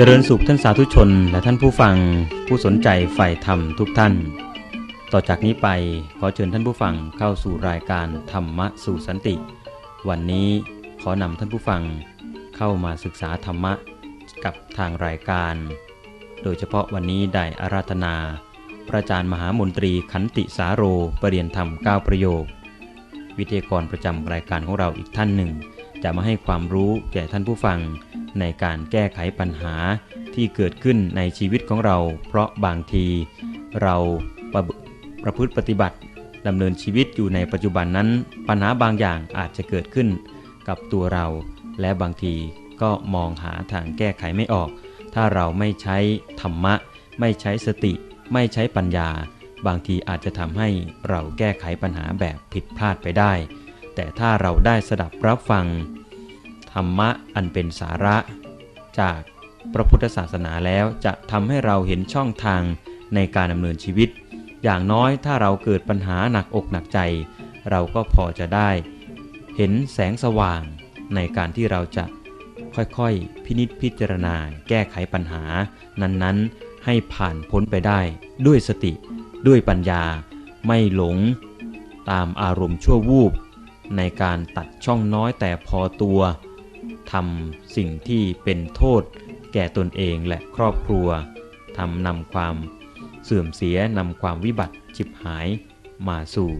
เจริญสุขท่านสาธุชนและท่านผู้ฟังผู้สนใจใฝ่ธรรมทุกท่าน ต่อจากนี้ไปขอเชิญท่านผู้ฟังเข้าสู่รายการธรรมะสู่สันติ วันนี้ขอนำท่านผู้ฟังเข้ามาศึกษาธรรมะกับทางรายการ โดยเฉพาะวันนี้ได้อาราธนา พระอาจารย์มหามนตรีขันติสาโรปรเรียนธรรม9ประโยค วิทยากรประจำรายการของเราอีกท่านหนึ่ง จะมาให้ความรู้แก่ท่านผู้ฟัง ในการแก้ไขปัญหาที่เกิดขึ้นในชีวิตของเรา เพราะบางที เราประประพฤติปฏิบัติดำเนินชีวิตอยู่ในปัจจุบันนั้น ปัญหาบางอย่างอาจจะเกิดขึ้นกับตัวเรา และบางทีก็มองหาทางแก้ไขไม่ออก ถ้าเราไม่ใช้ธรรมะ ไม่ใช้สติ ไม่ใช้ปัญญา บางทีอาจจะทำให้เราแก้ไขปัญหาแบบผิดพลาดไปได้ แต่ถ้าเราได้สดับรับฟัง รรมะอันเป็นสาระ จากพระพุทธศาสนาแล้วจะทำให้เราเห็นช่องทางในการดำเนินชีวิต อย่างน้อยถ้าเราเกิดปัญหาหนักอกหนักใจ เราก็พอจะได้ เห็นแสงสว่างในการที่เราจะค่อยๆ พินิจพิจารณาแก้ไขปัญหา นั้นๆ ให้ผ่านพ้นไปได้ ด้วยสติ ด้วยปัญญา ไม่หลง ตามอารมณ์ชั่ววูบ ในการตัดช่องน้อยแต่พอตัว ทำสิ่งที่เป็นโทษ แก่ตนเองและครอบครัวทำนำความเสื่อมเสียนำความวิบัติฉิบหาย มาสู่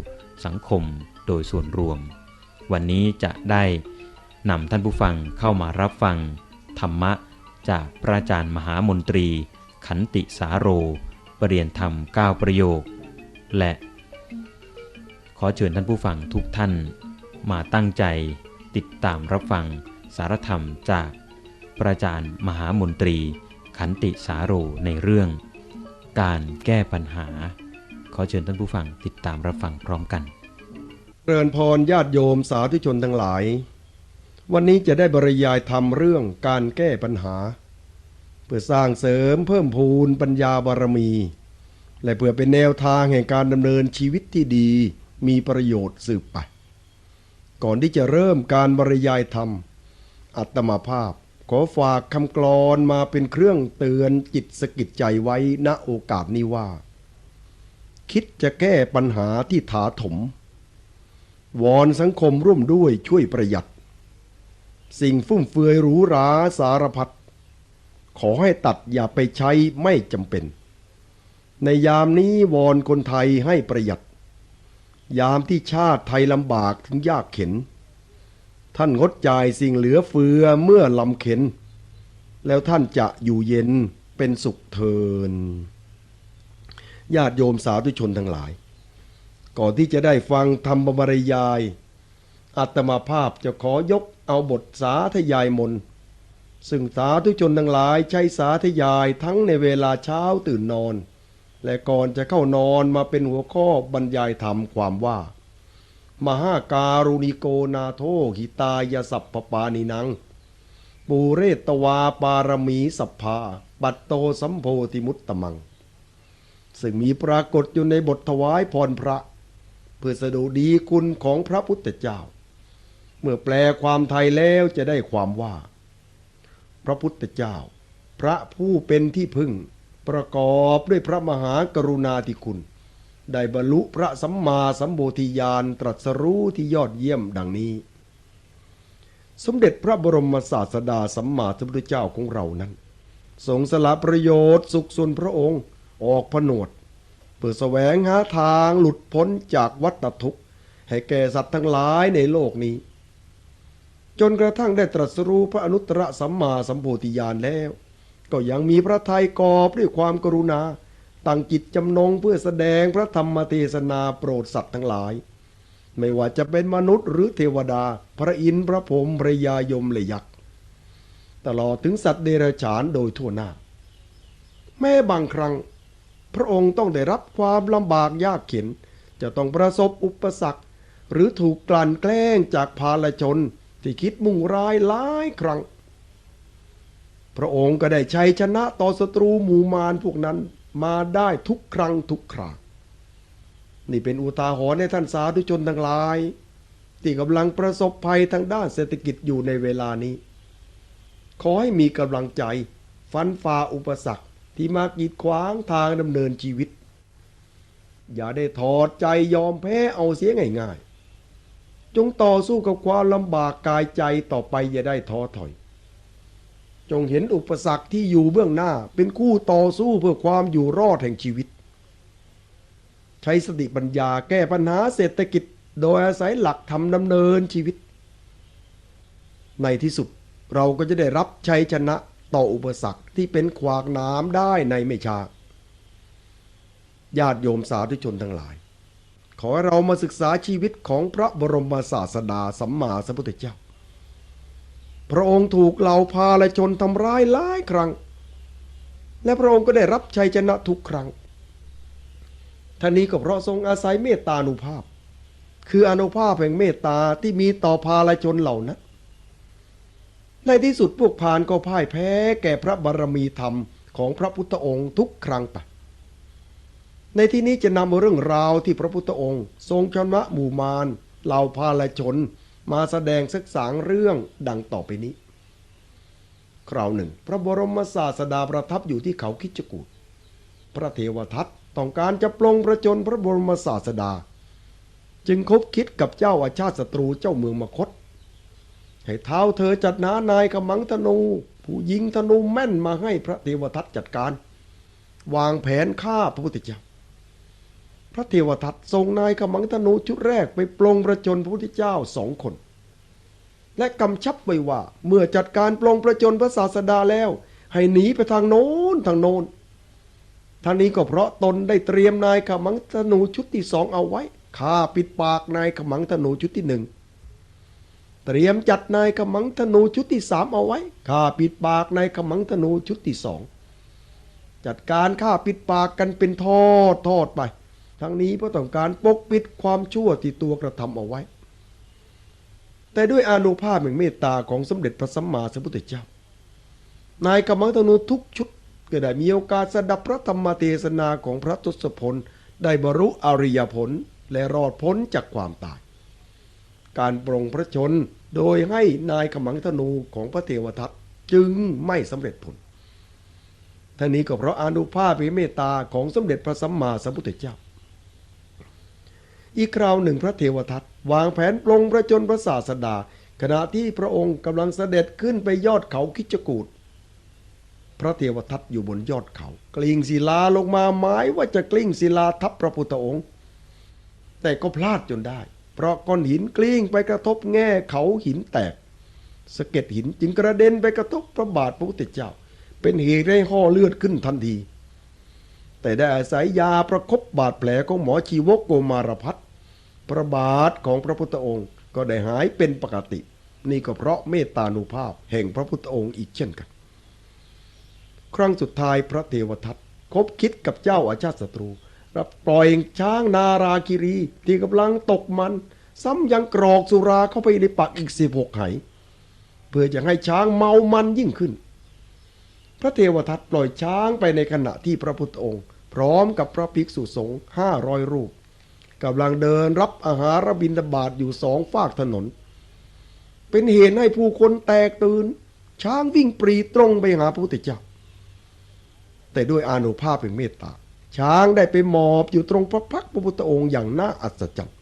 สังคมโดยส่วนรวม วันนี้จะได้นำท่านผู้ฟังเข้ามารับฟัง ธรรมะจากพระอาจารย์มหามนตรี ขันติสาโรปรเรียนธรรม 9 ประโยค และ ขอเชิญท่านผู้ฟังทุกท่าน มาตั้งใจติดตามรับฟังารธรรมจากพระอาจารย์มหามนตรี ขันติสาโรในเรื่อง การแก้ปัญหา ขอเชิญท่านผู้ฟังติดตามรับฟังพร้อมกันเริญพรญาติโยมสาธุชนทั้งหลาย วันนี้จะได้บรรยายทำเรื่องการแก้ปัญหา เพื่อสร้างเสริมเพิ่มพูนปัญญาบารมี และเพื่อเป็นแนวทางแห่งการดำเนินชีวิตที่ดีมีประโยชน์สืบไป ก่อนที่จะเริ่มการบรรยายธรรม อัตมาภาพ ขอฝากคำกลอนมาเป็นเครื่องเตือนจิตสกิดใจไว้ณโอกาสนี้ว่า คิดจะแก้ปัญหาที่ถาถม วอนสังคมร่วมด้วยช่วยประหยัด สิ่งฟุ่มเฟือยหรูหราสารพัดขอให้ตัดอย่าไปใช้ไม่จำเป็น ในยามนี้วอนคนไทยให้ประหยัด ยามที่ชาติไทยลำบากถึงยากเข็น ท่านงดจ่ายสิ่งเหลือเฟือเมื่อลำเข็น แล้วท่านจะอยู่เย็นเป็นสุขเทินญาติโยมสาธุชนทั้งหลาย ก่อนที่จะได้ฟังธรรมบรรยาย อัตมาภาพจะขอยกเอาบทสาธยายมน ซึ่งสาธุชนทั้งหลายใช้สาธยายทั้งในเวลาเช้าตื่นนอน และก่อนจะเข้านอนมาเป็นหัวข้อบรรยายธรรมความว่า มหาการุณิโกนาโทหิตายสัพพปานินัง ปูเรตวาปารมีสัพพาปัตโตสัมโพธิมุตตมัง ซึ่งมีปรากฏอยู่ในบทถวายพรพระ เพื่อสดุดีคุณของพระพุทธเจ้า เมื่อแปลความไทยแล้วจะได้ความว่า พระพุทธเจ้า พระผู้เป็นที่พึ่ง ประกอบด้วยพระมหากรุณาธิคุณ ได้บรรลุพระสัมมาสัมโพธิญาณตรัสรู้ที่ยอดเยี่ยมดังนี้ สมเด็จพระบรมศาสดาสัมมาสัมพุทธเจ้าของเรานั้นทรงสละประโยชน์สุขส่วนพระองค์ออกผนวด เพื่อแสวงหาทางหลุดพ้นจากวัฏทุกข์ ให้แก่สัตว์ทั้งหลายในโลกนี้ จนกระทั่งได้ตรัสรู้พระอนุตตรสัมมาสัมโพธิญาณแล้ว ก็ยังมีพระทัยกอบด้วยความกรุณา ตั้งจิตจำนงเพื่อแสดงพระธรรมเทศนาโปรดสัตว์ทั้งหลาย ไม่ว่าจะเป็นมนุษย์หรือเทวดา พระอินทร์พระพรหมพระยายมและยักษ์ตลอดถึงสัตว์เดรัจฉานโดยทั่วหน้า แม้บางครั้ง พระองค์ต้องได้รับความลำบากยากเข็น จะต้องประสบอุปสรรค หรือถูกกลั่นแกล้งจากภาลชนที่คิดมุ่งร้ายหลายครั้ง พระองค์ก็ได้ชัยชนะต่อศัตรูหมู่มารพวกนั้น มาได้ทุกครั้งทุกครา นี่เป็นอุทาหรณ์ในท่านสาธุชนทั้งหลาย ที่กำลังประสบภัยทางด้านเศรษฐกิจอยู่ในเวลานี้ ขอให้มีกำลังใจ ฟันฝ่าอุปสรรคที่มากีดขวางทางดำเนินชีวิต อย่าได้ถอดใจยอมแพ้เอาเสียง่ายๆ จงต่อสู้กับความลำบากกายใจต่อไปอย่าได้ท้อถอย จงเห็นอุปสรรคที่อยู่เบื้องหน้า เป็นคู่ต่อสู้เพื่อความอยู่รอดแห่งชีวิต ใช้สติปัญญาแก้ปัญหาเศรษฐกิจ โดยอาศัยหลักธรรมดำเนินชีวิต ในที่สุดเราก็จะได้รับชัยชนะต่ออุปสรรคที่เป็นขวากหน้ำได้ในไม่ช้าญาติโยมสาธุชนทั้งหลาย ขอเรามาศึกษาชีวิตของพระบรมศาสดาสัมมาสัมพุทธเจ้า พระองค์ถูกเหล่าพาลชนทำร้ายหลายครั้ง และพระองค์ก็ได้รับชัยชนะทุกครั้งท่านี้ก็เพราะทรงอาศัยเมตตานุภาพ คืออนุภาพแห่งเมตตาที่มีต่อพาลชนเหล่านั้นในที่สุดพวกพานก็พ่ายแพ้แก่พระบารมีธรรมของพระพุทธองค์ทุกครั้งไป ในที่นี้จะนำเรื่องราวที่พระพุทธองค์ ทรงชนะหมู่มารเหล่าพาลชน มาแสดงสักสางเรื่องดังต่อไปนี้ คราวหนึ่ง พระบรมศาสดาประทับอยู่ที่เขาคิจกูฏพระเทวทัตต้องการจะปลงประจนพระบรมศาสดา จึงคบคิดกับเจ้าอาชาติศัตรูเจ้าเมืองมคต ให้เท้าเธอจัดหนานายขมังธนู ผู้ยิงธนูแม่นมาให้พระเทวทัตจัดการ วางแผนฆ่าพระพุทธเจ้า ระเทวทัตส่งนายขมังธนูชุดแรกไปปลงประจนพระพุทธเจ้าสองคน และกำชับไว้ว่าเมื่อจัดการปลงประจนพระศาสดาแล้ว ให้หนีไปทางโน้นทางโน้นทางนี้ก็เพราะตนได้เตรียมนายขมังธนูชุดที่สองเอาไว้ฆ่าปิดปากนายขมังธนูชุดที่หนึ่งเตรียมจัดนายขมังธนูชุดที่สามเอาไว้ฆ่าปิดปากนายขมังธนูชุดที่สองจัดการฆ่าปิดปากกันเป็นทอดทอดไป ทั้งนี้เพราะต้องการปกปิดความชั่วที่ตัวกระทำเอาไว้ แต่ด้วยอานุภาพแห่งเมตตาของสมเด็จพระสัมมาสัมพุทธเจ้า นายกำมังธนูทุกชุดก็ได้มีโอกาสสดับพระธรรมเทศนาของพระทศพลได้บรรลุอริยผลและรอดพ้นจากความตาย การปรงพระชนโดยให้นายขมังธนูของพระเทวทัตจึงไม่สำเร็จผลท่านี้ก็เพราะอานุภาพแห่งเมตตาของสมเด็จพระสัมมาสัมพุทธเจ้า อีกคราวหนึ่งพระเทวทัตวางแผนปลงประจนพระศาสดา ขณะที่พระองค์กำลังเสด็จขึ้นไปยอดเขาคิจกูฏพระเทวทัตอยู่บนยอดเขา กลิ้งศิลาลงมาหมายว่าจะกลิ้งศิลาทับพระพุทธองค์ แต่ก็พลาดจนได้ เพราะก้อนหินกลิ้งไปกระทบแง่เขาหินแตกสะเก็ดหินจึงกระเด็นไปกระทบพระบาทพระพุทธเจ้า เป็นเหตุให้ห่อเลือดขึ้นทันที แต่ได้อาศัยยาประคบบาดแผลของหมอชีวกโกมารพัฒน์ พระบาทของพระพุทธองค์ก็ได้หายเป็นปกติ นี่ก็เพราะเมตตานุภาพแห่งพระพุทธองค์อีกเช่นกัน ครั้งสุดท้ายพระเทวทัตคบคิดกับเจ้าอาชาติศัตรู รับปล่อยช้างนาราคิรีที่กำลังตกมัน ซ้ำยังกรอกสุราเข้าไปในปากอีกสิบหกไหเพื่อจะให้ช้างเมามันยิ่งขึ้น พระเทวทัตปล่อยช้างไปในขณะที่พระพุทธองค์ พร้อมกับพระภิกษุสงฆ์ห้าร้อยรูป กำลังเดินรับอาหารบิณฑบาตอยู่สองฝากถนน เป็นเหตุให้ผู้คนแตกตื่น ช้างวิ่งปรีตรงไปหาพระพุทธเจ้า แต่ด้วยอานุภาพแห่งเมตตา ช้างได้ไปหมอบอยู่ตรงพระพักตร์พระพุทธองค์อย่างน่าอัศจรรย์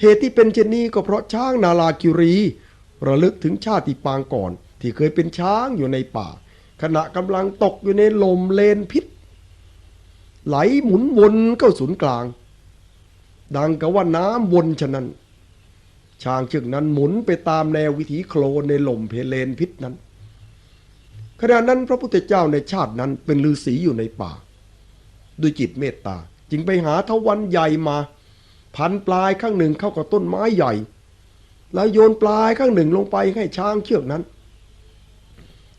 เหตุที่เป็นเช่นนี้ก็เพราะช้างนาลาคิรีระลึกถึงชาติปางก่อน ที่เคยเป็นช้างอยู่ในป่า ขณะกำลังตกอยู่ในลมเลนพิษ ไหลหมุนวนเข้าศูนย์กลาง ดังกับว่าน้ำวนฉะนั้น ช้างเชือกนั้นหมุนไปตามแนววิถีโคลนในหล่มเพเลนพิษนั้น ขณะนั้นพระพุทธเจ้าในชาตินั้นเป็นฤาษีอยู่ในป่า ด้วยจิตเมตตาจึงไปหาทวันใหญ่มา พันปลายข้างหนึ่งเข้ากับต้นไม้ใหญ่ แล้วโยนปลายข้างหนึ่งลงไปให้ช้างเชือกนั้น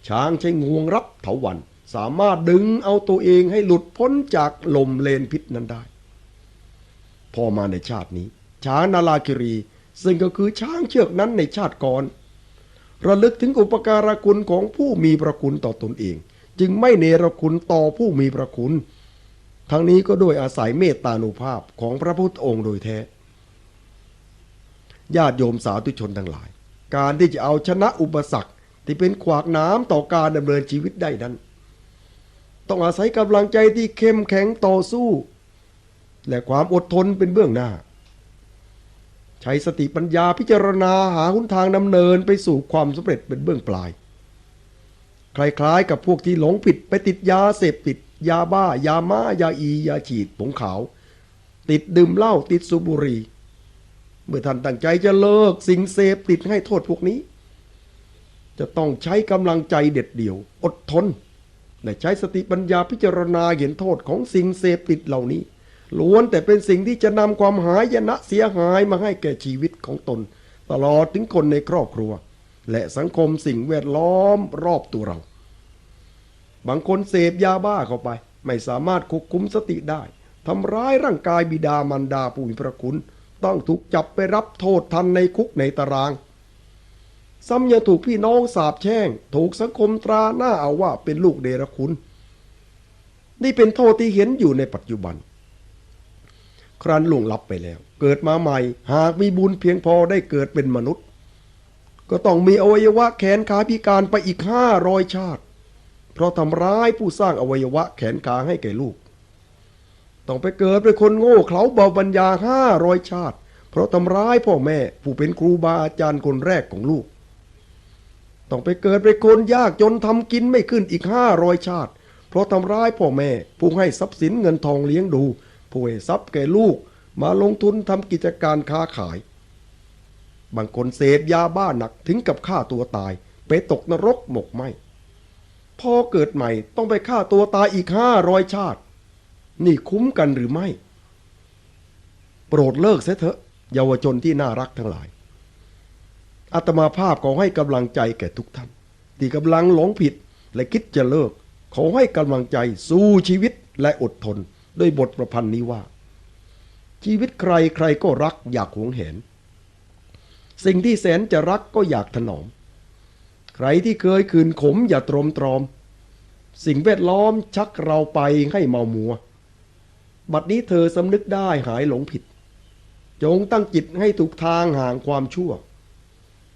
ช้างใช้งวงรับเถาวันสามารถดึงเอาตัวเองให้หลุดพ้นจากลมเลนพิษนั้นได้ พอมาในชาตินี้ ช้างนาลาคิรี ซึ่งก็คือช้างเชือกนั้นในชาติก่อน ระลึกถึงอุปการะคุณของผู้มีพระคุณต่อตนเอง จึงไม่เนรคุณต่อผู้มีพระคุณ ทั้งนี้ก็โดยอาศัยเมตตานุภาพของพระพุทธองค์โดยแท้ ญาติโยมสาธุชนทั้งหลาย การที่จะเอาชนะอุปสรรคที่เป็นขวากน้ำต่อการดำเนินชีวิตได้นั้น ต้องอาศัยกำลังใจที่เข้มแข็งต่อสู้ และความอดทนเป็นเบื้องหน้า ใช้สติปัญญาพิจารณาหาหนทางดำเนินไปสู่ความสำเร็จเป็นเบื้องปลาย คล้ายๆ กับพวกที่หลงผิดไปติดยาเสพติด ยาบ้า ยาม้ายาอี ยาฉีดผงขาว ติดดื่มเหล้าติดสูบบุหรี่เมื่อท่านตั้งใจจะเลิกสิ่งเสพติดให้โทษพวกนี้ จะต้องใช้กำลังใจเด็ดเดี่ยว อดทนและใช้สติปัญญาพิจารณาเห็นโทษของสิ่งเสพติดเหล่านี้ ล้วนแต่เป็นสิ่งที่จะนำความหายนะเสียหายมาให้แก่ชีวิตของตน ตลอดถึงคนในครอบครัว และสังคมสิ่งแวดล้อมรอบตัวเรา บางคนเสพยาบ้าเข้าไป ไม่สามารถควบคุมสติได้ทำร้ายร่างกายบิดามารดาผู้มีพระคุณ ต้องถูกจับไปรับโทษทันในคุกในตาราง ซ้ำยังถูกพี่น้องสาบแช่ง ถูกสังคมตราหน้าเอาว่าเป็นลูกเดรคุณ นี่เป็นโทษที่เห็นอยู่ในปัจจุบัน ครั้นล่วงลับไปแล้ว เกิดมาใหม่ หากมีบุญเพียงพอได้เกิดเป็นมนุษย์ ก็ต้องมีอวัยวะแขนขาพิการไปอีกห้าร้อยชาติ เพราะทำร้ายผู้สร้างอวัยวะแขนขาให้แก่ลูก ต้องไปเกิดเป็นคนโง่เขลาเบาปัญญาห้าร้อยชาติ เพราะทำร้ายพ่อแม่ผู้เป็นครูบาอาจารย์คนแรกของลูก ต้องไปเกิดเป็นคนยากจนทำกินไม่ขึ้นอีกห้าร้อยชาติ เพราะทำร้ายพ่อแม่ผู้ให้ทรัพย์สินเงินทองเลี้ยงดู ผู้ให้ทรัพย์แก่ลูกมาลงทุนทำกิจการค้าขาย บางคนเสพยาบ้าหนักถึงกับฆ่าตัวตาย ไปตกนรกหมกไหมพอเกิดใหม่ต้องไปฆ่าตัวตายอีกห้าร้อยชาติ นี่คุ้มกันหรือไม่ โปรดเลิกเสเถอะเยาวชนที่น่ารักทั้งหลายอาตมาภาพขอให้กำลังใจแก่ทุกท่านที่กำลังหลงผิดและคิดจะเลิก ขอให้กำลังใจสู้ชีวิตและอดทน ด้วยบทประพันธ์นี้ว่า ชีวิตใครใครก็รักอยากหวงเห็น สิ่งที่แสนจะรักก็อยากถนอม ใครที่เคยคืนขมอย่าตรมตรอม สิ่งแวดล้อมชักเราไปให้เมามัว บัดนี้เธอสำนึกได้หายหลงผิด จงตั้งจิตให้ถูกทางห่างความชั่ว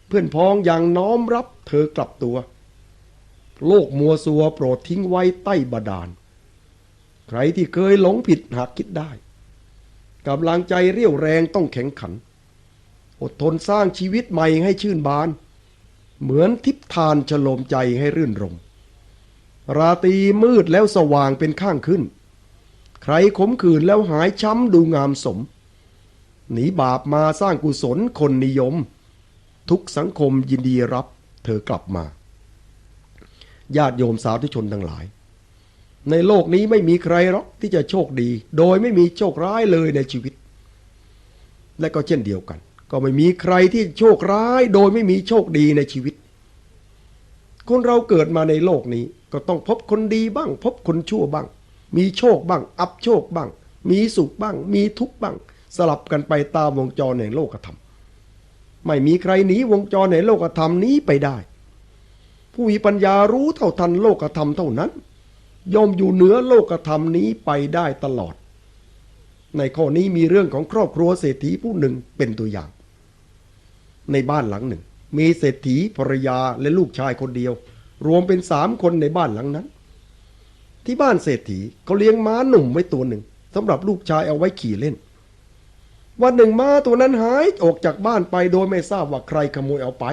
เพื่อนพ้องอย่างน้อมรับเธอกลับตัว โลกมัวซัวโปรดทิ้งไว้ใต้บาดาล ใครที่เคยหลงผิดหากคิดได้กำลังใจเรี่ยวแรงต้องแข็งขัน อดทนสร้างชีวิตใหม่ให้ชื่นบาน เหมือนทิพทานฉโลมใจให้รื่นรม ราตรีมืดแล้วสว่างเป็นข้างขึ้น ใครขมขื่นแล้วหายช้ำดูงามสม หนีบาปมาสร้างกุศลคนนิยม ทุกสังคมยินดีรับเธอกลับมา ญาติโยมสาธุชนทั้งหลาย ในโลกนี้ไม่มีใครหรอกที่จะโชคดี โดยไม่มีโชคร้ายเลยในชีวิต และก็เช่นเดียวกัน ก็ไม่มีใครที่โชคร้าย โดยไม่มีโชคดีในชีวิต คนเราเกิดมาในโลกนี้ก็ต้องพบคนดีบ้าง พบคนชั่วบ้าง มีโชคบ้าง อับโชคบ้าง มีสุขบ้าง มีทุกข์บ้าง สลับกันไปตามวงจรแห่งโลกธรรมไม่มีใครหนีวงจรในโลกธรรมนี้ไปได้ ผู้มีปัญญารู้เท่าทันโลกธรรมเท่านั้น ย่อมอยู่เหนือโลกธรรมนี้ไปได้ตลอด ในข้อนี้มีเรื่องของครอบครัวเศรษฐีผู้หนึ่งเป็นตัวอย่าง ในบ้านหลังหนึ่ง มีเศรษฐีภรรยาและลูกชายคนเดียว รวมเป็นสามคนในบ้านหลังนั้น ที่บ้านเศรษฐีเขาเลี้ยงม้าหนุ่มไว้ตัวหนึ่งสำหรับลูกชายเอาไว้ขี่เล่น วันหนึ่งม้าตัวนั้นหายออกจากบ้านไปโดยไม่ทราบว่าใครขโมยเอาไป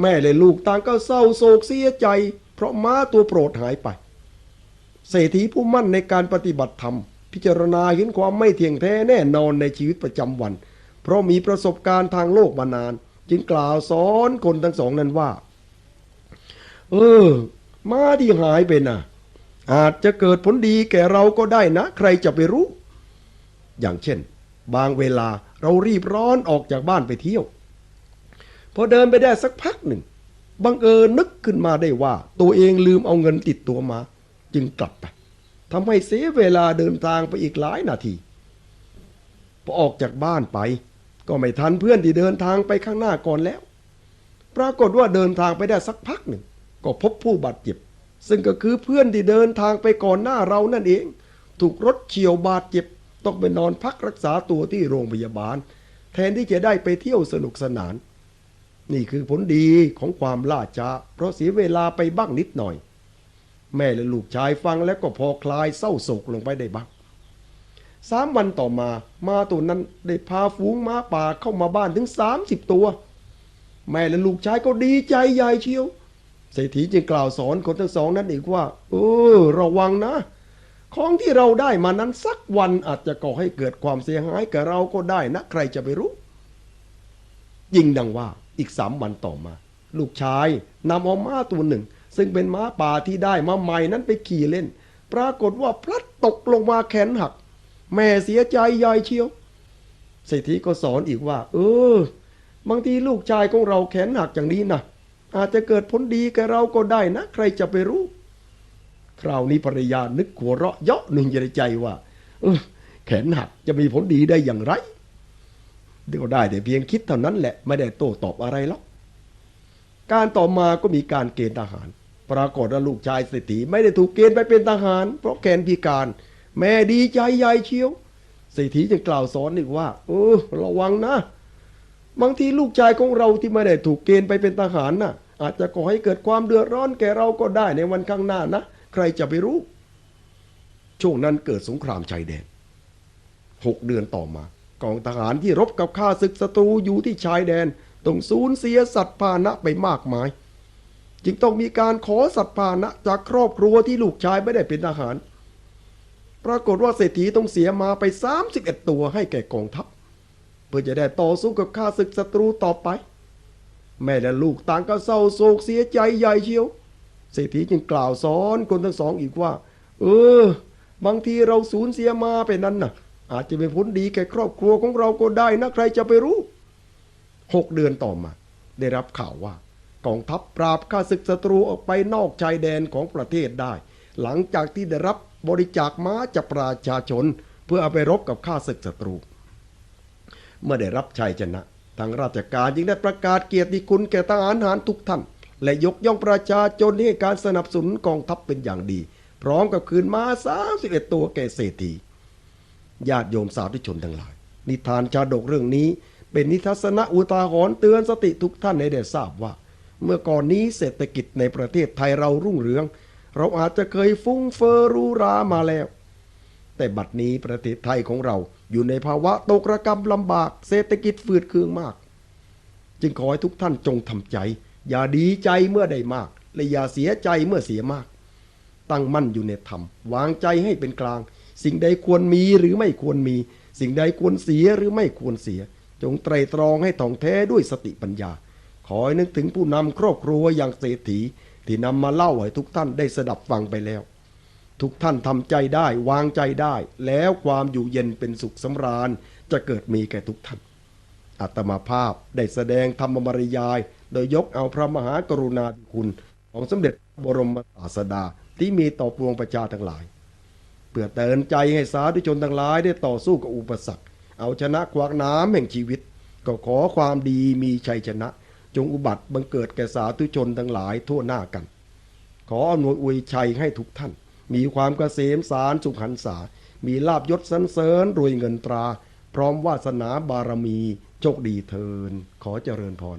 แม่และลูกต่างก็เศร้าโศกเสียใจ เพราะม้าตัวโปรดหายไป เศรษฐีผู้มั่นในการปฏิบัติธรรม พิจารณาเห็นความไม่เที่ยงแท้แน่นอนในชีวิตประจำวัน เพราะมีประสบการณ์ทางโลกมานาน จึงกล่าวสอนคนทั้งสองนั้นว่า เออ มาที่หายไปน่ะ อาจจะเกิดผลดีแก่เราก็ได้นะ ใครจะไปรู้ อย่างเช่น บางเวลาเรารีบร้อนออกจากบ้านไปเที่ยว พอเดินไปได้สักพักหนึ่งบังเอิญนึกขึ้นมาได้ว่า ตัวเองลืมเอาเงินติดตัวมา จึงกลับไปทำให้เสียเวลาเดินทางไปอีกหลายนาที พอออกจากบ้านไป ก็ไม่ทันเพื่อนที่เดินทางไปข้างหน้าก่อนแล้ว ปรากฏว่าเดินทางไปได้สักพักหนึ่ง ก็พบผู้บาดเจ็บ ซึ่งก็คือเพื่อนที่เดินทางไปก่อนหน้าเรานั่นเอง ถูกรถเฉียวบาดเจ็บ ต้องไปนอนพักรักษาตัวที่โรงพยาบาล แทนที่จะได้ไปเที่ยวสนุกสนาน นี่คือผลดีของความล่าช้าเพราะเสียเวลาไปบ้างนิดหน่อย แม่และลูกชายฟังแล้วก็พอคลายเศร้าโศกลงไปได้บ้างสามวันต่อมาม้าตัวนั้นได้พาฝูงม้าป่าเข้ามาบ้านถึงสามสิบตัว แม่และลูกชายก็ดีใจใหญ่เชียวเศรษฐีจึงกล่าวสอนคนทั้งสองนั้นอีกว่า เออ ระวังนะ ของที่เราได้มานั้นสักวันอาจจะก่อให้เกิดความเสียหายแก่เราก็ได้นะ ใครจะไปรู้ ยิ่งดังว่าอีกสามวันต่อมา ลูกชายนำเอาม้าตัวหนึ่ง ซึ่งเป็นม้าป่าที่ได้มาใหม่นั้นไปขี่เล่น ปรากฏว่าพลัดตกลงมาแขนหัก แม่เสียใจใหญ่เชียวเศรษฐีก็สอนอีกว่า เออ บางทีลูกชายของเราแขนหักอย่างนี้นะอาจจะเกิดผลดีแกเราก็ได้นะ ใครจะไปรู้ คราวนี้ภรรยานึกหัวเราะเยาะหนึ่งในใจว่า เออ แขนหักจะมีผลดีได้อย่างไรเดี๋ยวได้แต่เพียงคิดเท่านั้นแหละไม่ได้โต้ตอบอะไรหรอกการต่อมาก็มีการเกณฑ์ทหาร ปรากฏว่าลูกชายเศรษฐีไม่ได้ถูกเกณฑ์ไปเป็นทหาร เพราะแขนพิการ แม่ดีใจใหญ่เชียวเศรษฐีจึงกล่าวสอนอีกว่า เออ ระวังนะบางทีลูกชายของเราที่ไม่ได้ถูกเกณฑ์ไปเป็นทหารน่ะ อาจจะก่อให้เกิดความเดือดร้อนแก่เราก็ได้ในวันข้างหน้านะใครจะไปรู้ ช่วงนั้นเกิดสงครามชายแดนหกเดือนต่อมา กองทหารที่รบกับข้าศึกศัตรูอยู่ที่ชายแดนต้องสูญเสียสัตว์พาหนะไปมากมาย จึงต้องมีการขอสัตว์พานะจากครอบครัวที่ลูกชายไม่ได้เป็นทหาร ปรากฏว่าเศรษฐีต้องเสียมาไป 31 ตัวให้แก่กองทัพ เพื่อจะได้ต่อสู้กับข้าศึกศัตรูต่อไป แม่และลูกต่างก็เศร้าโศกเสียใจใหญ่เชียว เศรษฐีจึงกล่าวสอนคนทั้งสองอีกว่า เออ บางทีเราสูญเสียมาไปนั้นน่ะ อาจจะเป็นผลดีแก่ครอบครัวของเราก็ได้นะใครจะไปรู้หกเดือนต่อมา ได้รับข่าวว่า กองทัพปราบข้าศึกศัตรูออกไปนอกชายแดนของประเทศได้ หลังจากที่ได้รับบริจาคม้าจากประชาชน เพื่อเอาไปรบกับข้าศึกศัตรู เมื่อได้รับชัยชนะ ทางราชการจึงได้ประกาศเกียรติคุณแก่ทหารหารทุกท่าน และยกย่องประชาชนให้การสนับสนุนกองทัพเป็นอย่างดี พร้อมกับคืนม้า31ตัวแก่เศรษฐีญาติโยมสาธุชนทั้งหลาย นิทานชาดกเรื่องนี้ เป็นนิทัศนะอุทาหรณ์เตือนสติทุกท่านให้ได้ทราบว่า เมื่อก่อนนี้เศรษฐกิจในประเทศไทยเรารุ่งเรือง เราอาจจะเคยฟุ้งเฟอ้อรูรามาแล้ว แต่บัดนี้ประเทศไทยของเราอยู่ในภาวะตกระกำลำบาก เศรษฐกิจฝืดเคืองมาก จึงขอให้ทุกท่านจงทำใจ อย่าดีใจเมื่อได้มาก และอย่าเสียใจเมื่อเสียมาก ตั้งมั่นอยู่ในธรรม วางใจให้เป็นกลาง สิ่งใดควรมีหรือไม่ควรมี สิ่งใดควรเสียหรือไม่ควรเสีย จงไตรตรองให้ท่องแท้ด้วยสติปัญญา ขอให้นึกถึงผู้นำครอบครัวอย่างเศรษฐีที่นำมาเล่าให้ทุกท่านได้สดับฟังไปแล้ว ทุกท่านทำใจได้วางใจได้ แล้วความอยู่เย็นเป็นสุขสำราญจะเกิดมีแก่ทุกท่านอาตมาภาพได้แสดงธรรมบริยาย โดยยกเอาพระมหากรุณาธิคุณของสมเด็จบรมศาสดาที่มีต่อปวงประชาทั้งหลาย เพื่อเตือนใจให้สาธุชนทั้งหลายได้ต่อสู้กับอุปสรรค เอาชนะขวากน้ำแห่งชีวิต ก็ขอความดีมีชัยชนะ จงอุบัติบังเกิดแก่สาธุชนทั้งหลายทั่วหน้ากัน ขออำนวยอวยชัยให้ทุกท่าน มีความเกษมสารสุขหันษา มีลาบยศสันเสริญรวยเงินตรา พร้อมวาสนาบารมีโชคดีเทิน ขอเจริญพร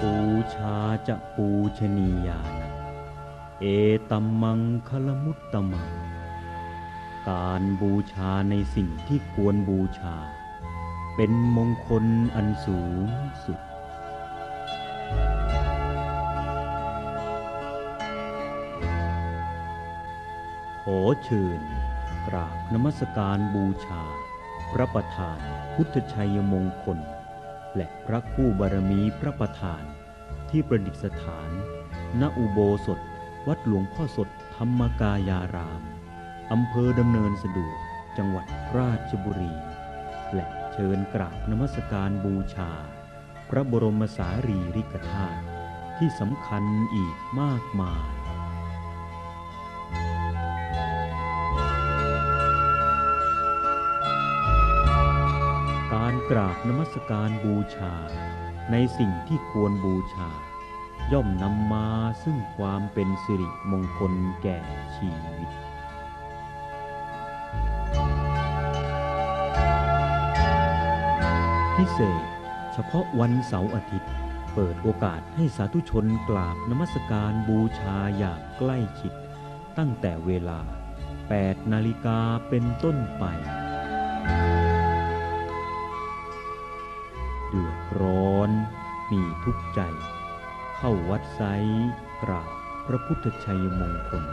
ปูชาจะปูชนียานัง เอตัมมังคลมุตตมัง การบูชาในสิ่งที่ควรบูชา เป็นมงคลอันสูงสุด ขอเชิญกราบนมัสการบูชา พระประธานพุทธชัยมงคล และพระคู่บารมีพระประธานที่ประดิษฐาน ณอุโบสถ วัดหลวงพ่อสดธรรมกายาราม อำเภอดำเนินสะดวก จังหวัดราชบุรี และเชิญกราบนมัสการบูชา พระบรมสารีริกธาตุที่สำคัญอีกมากมายการกราบนมัสการบูชาในสิ่งที่ควรบูชา ย่อมนำมาซึ่งความเป็นสิริมงคลแก่ชีวิตพิเศษ เฉพาะวันเสาร์อาทิตย์ เปิดโอกาสให้สาธุชนกราบนมัสการบูชาอย่างใกล้ชิด ตั้งแต่เวลา 8 นาฬิกาเป็นต้นไป เดือดร้อน มีทุกข์ใจ เข้าวัดไซกราบพระพุทธชัยมงคล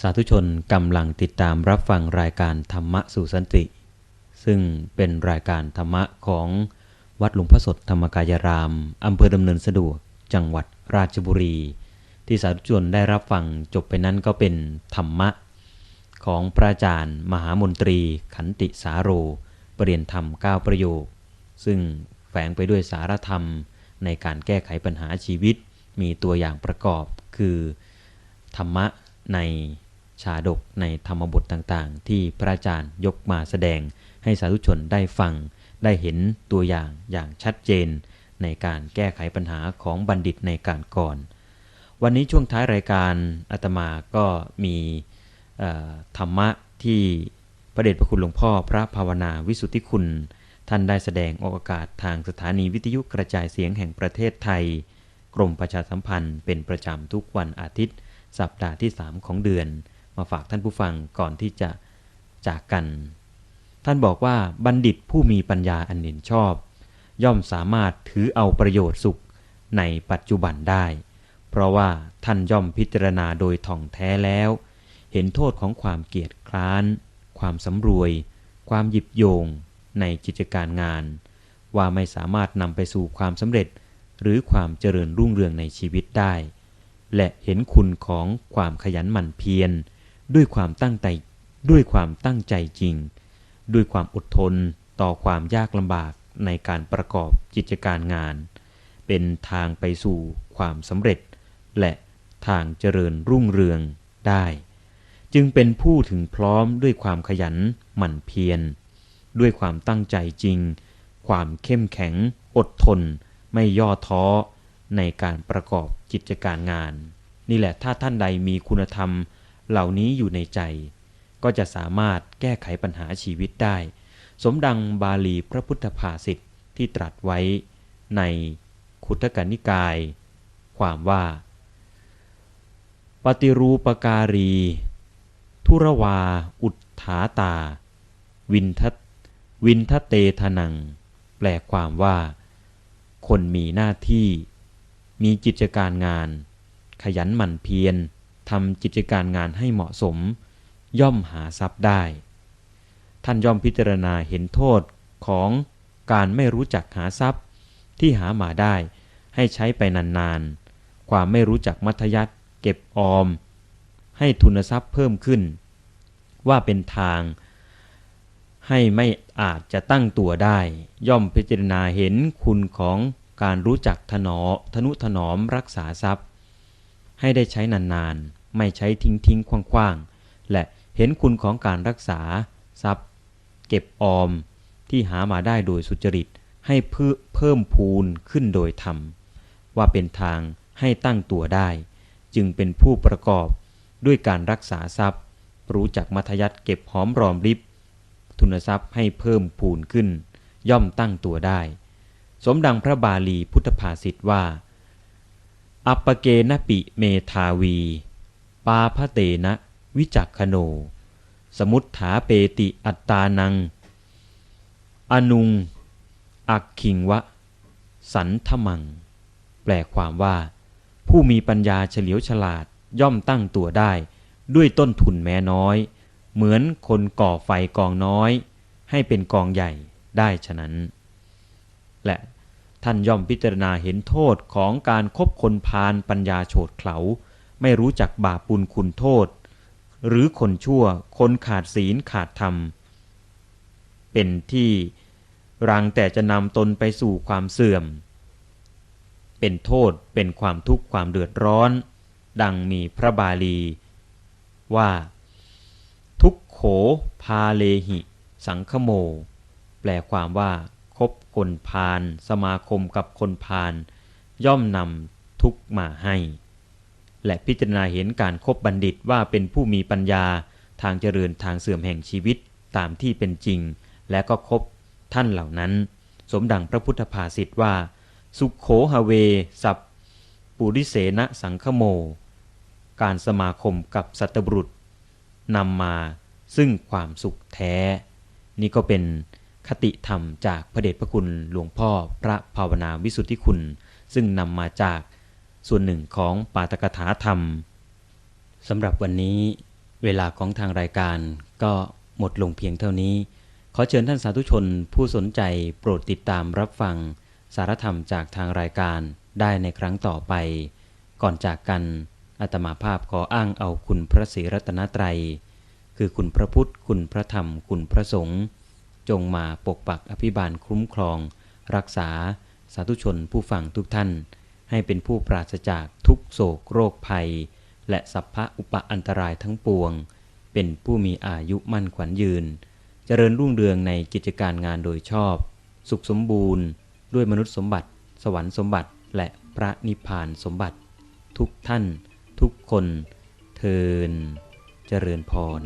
สาธุชนกำลังติดตามรับฟังรายการธรรมะสู่สันติ ซึ่งเป็นรายการธรรมะของ วัดหลวงพระสดธรรมกายราม อำเภอดำเนินสะดวก จังหวัดราชบุรี ที่สาธุชนได้รับฟังจบไปนั้นก็เป็นธรรมะ ของพระอาจารย์ มหามนตรี ขันติสาโรปรริยนธรรม9ประโยค ซึ่งแฝงไปด้วยสารธรรมในการแก้ไขปัญหาชีวิต มีตัวอย่างประกอบคือ ธรรมะในชาดกในธรรมบทต่างๆ ที่พระอาจารย์ยกมาแสดงให้สาธุชนได้ฟัง ได้เห็นตัวอย่างอย่างชัดเจน ในการแก้ไขปัญหาของบัณฑิตในการก่อน วันนี้ช่วงท้ายรายการอาตมาก็มีธรรมะที่พระเดชพระคุณหลวงพ่อพระภาวนาวิสุทธิคุณ ท่านได้แสดงออกอากาศทางสถานีวิทยุกระจายเสียงแห่งประเทศไทย กรมประชาสัมพันธ์เป็นประจำทุกวันอาทิตย์ สัปดาห์ที่ 3 ของเดือน มาฝากท่านผู้ฟังก่อนที่จะจากกัน ท่านบอกว่าบัณฑิตผู้มีปัญญาอันเห็นชอบ ย่อมสามารถถือเอาประโยชน์สุขในปัจจุบันได้ เพราะว่าท่านย่อมพิจารณาโดยท่องแท้แล้ว เห็นโทษของความเกียจคร้าน ความสำรวย ความหยิบโยง ในกิจการงาน ว่าไม่สามารถนำไปสู่ความสำเร็จ หรือความเจริญรุ่งเรืองในชีวิตได้ และเห็นคุณของความขยันหมั่นเพียร ด้วยความตั้งใจด้วยความตั้งใจจริง ด้วยความอดทนต่อความยากลำบากในการประกอบกิจการงาน เป็นทางไปสู่ความสำเร็จ และทางเจริญรุ่งเรืองได้ จึงเป็นผู้ถึงพร้อมด้วยความขยันหมั่นเพียร ด้วยความตั้งใจจริง ความเข้มแข็ง อดทน ไม่ย่อท้อในการประกอบกิจการงาน นี่แหละถ้าท่านใดมีคุณธรรมเหล่านี้อยู่ในใจ ก็จะสามารถแก้ไขปัญหาชีวิตได้ สมดังบาลีพระพุทธภาษิตที่ตรัสไว้ในขุทกนิกาย ความว่า ปฏิรูปการี ทุรวา อุทธาตา วินทะวินทะเตทนัง แปลความว่า คนมีหน้าที่ มีกิจการงาน ขยันหมั่นเพียรทำกิจการงานให้เหมาะสม ย่อมหาทรัพย์ได้ ท่านย่อมพิจารณาเห็นโทษของการไม่รู้จักหาทรัพย์ที่หามาได้ ให้ใช้ไปนานๆ ความไม่รู้จักมัธยัติเก็บออม ให้ทุนทรัพย์เพิ่มขึ้น ว่าเป็นทาง ให้ไม่อาจจะตั้งตัวได้ ย่อมพิจารณาเห็นคุณของการรู้จักถนอทนุถนอมรักษาทรัพย์ ให้ได้ใช้นานๆ ไม่ใช้ทิ้งทิ้งคว่างๆ และ เห็นคุณของการรักษา ทรัพย์ เก็บออมที่หามาได้โดยสุจริตให้เพิ่มเพิ่มพูนขึ้นโดยธรรม ว่าเป็นทางให้ตั้งตัวได้ จึงเป็นผู้ประกอบด้วยการรักษาทรัพย์ รู้จักมัธยัติเก็บหอมรอมริบ ทุนทรัพย์ให้เพิ่มพูนขึ้น ย่อมตั้งตัวได้ สมดังพระบาลีพุทธภาษิตว่า อัปปเกนปิเมทาวี ปาพเตนะ วิจักขโน สมุทถาเปติอัตตานัง อนุง อักขิงวะ สันทมัง แปลความว่า ผู้มีปัญญาเฉลียวฉลาดย่อมตั้งตัวได้ ด้วยต้นทุนแม้น้อย เหมือนคนก่อไฟกองน้อย ให้เป็นกองใหญ่ได้ฉะนั้น และท่านย่อมพิจารณาเห็นโทษของการคบคนพาลปัญญาโฉดเขลาไม่รู้จักบาปปุลคุณโทษ หรือคนชั่ว คนขาดศีลขาดธรรม เป็นที่รังแต่จะนำตนไปสู่ความเสื่อม เป็นโทษเป็นความทุกข์ความเดือดร้อน ดังมีพระบาลี ว่า ทุกโขพาเลหิ สังคโม แปลความว่าคบคนพาลสมาคมกับคนพาลย่อมนำทุกมาให้ และพิจารณาเห็นการครบบัณฑิตว่าเป็นผู้มีปัญญาทางเจริญทางเสื่อมแห่งชีวิตตามที่เป็นจริง และก็คบท่านเหล่านั้น สมดังพระพุทธภาษิตว่า สุขโขหเว สัพปุริเสนะสังคโม การสมาคมกับสัตบุรุษนำมาซึ่งความสุขแท้ นี่ก็เป็นคติธรรมจากพระเดชพระคุณหลวงพ่อพระภาวนาวิสุทธิคุณ ซึ่งนำมาจาก ส่วนหนึ่งของปาตกถาธรรมสำหรับวันนี้เวลาของทางรายการก็หมดลงเพียงเท่านี้ ขอเชิญท่านสาธุชนผู้สนใจโปรดติดตามรับฟัง สารธรรมจากทางรายการได้ในครั้งต่อไป ก่อนจากกันอาตมาภาพขออ้างเอาคุณพระศรีรัตนตรัย คือคุณพระพุทธ คุณพระธรรม คุณพระสงฆ์จงมาปกปักอภิบาลคุ้มครอง รักษาสาธุชนผู้ฟังทุกท่าน ให้เป็นผู้ปราศจากทุกโศกโรคภัย และสัพพะอุปอันตรายทั้งปวง เป็นผู้มีอายุมั่นขวัญยืน เจริญรุ่งเรืองในกิจการงานโดยชอบ สุขสมบูรณ์ ด้วยมนุษย์สมบัติ สวรรค์สมบัติและพระนิพพานสมบัติ ทุกท่าน ทุกคน เทินเจริญพร